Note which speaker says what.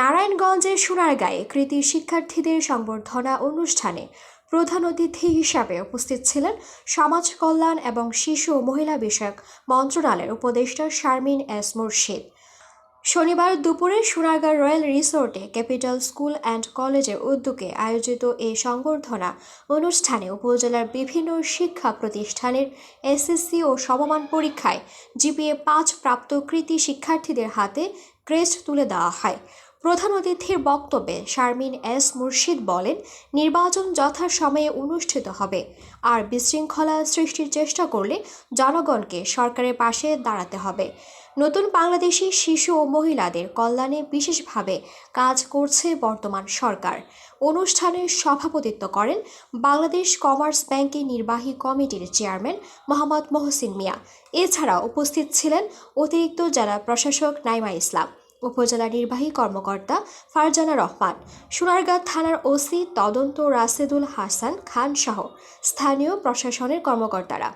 Speaker 1: নারায়ণগঞ্জের সোনারগাঁয়ে কৃতি শিক্ষার্থীদের সংবর্ধনা অনুষ্ঠানে প্রধান অতিথি হিসাবে উপস্থিত ছিলেন সমাজ কল্যাণ এবং শিশু ও মহিলা বিষয়ক মন্ত্রণালয়ের উপদেষ্টা শারমিন এস মুর্শিদ শনিবার দুপুরে সোনারগাঁ রয়্যাল রিসোর্টে ক্যাপিটাল স্কুল অ্যান্ড কলেজের উদ্যোগে আয়োজিত এই সংবর্ধনা অনুষ্ঠানে উপজেলার বিভিন্ন শিক্ষা প্রতিষ্ঠানের এসএসসি ও সমমান পরীক্ষায় জিপিএ পাঁচ প্রাপ্ত কৃতি শিক্ষার্থীদের হাতে ক্রেস্ট তুলে দেওয়া হয় প্রধান অতিথির বক্তব্যে শারমিন এস মুর্শিদ বলেন নির্বাচন যথাসময়ে অনুষ্ঠিত হবে আর বিশৃঙ্খলা সৃষ্টির চেষ্টা করলে জনগণকে সরকারের পাশে দাঁড়াতে হবে নতুন বাংলাদেশি শিশু ও মহিলাদের কল্যাণে বিশেষভাবে কাজ করছে বর্তমান সরকার অনুষ্ঠানে সভাপতিত্ব করেন বাংলাদেশ কমার্স ব্যাংকের নির্বাহী কমিটির চেয়ারম্যান মোহাম্মদ মোহসিন মিয়া এছাড়া উপস্থিত ছিলেন অতিরিক্ত জেলা প্রশাসক নাইমা ইসলাম উপজেলা নির্বাহী কর্মকর্তা ফারজানা রহমান সোনারগাঁ থানার ওসি তদন্ত রাসেদুল হাসান খান সহ স্থানীয় প্রশাসনের কর্মকর্তারা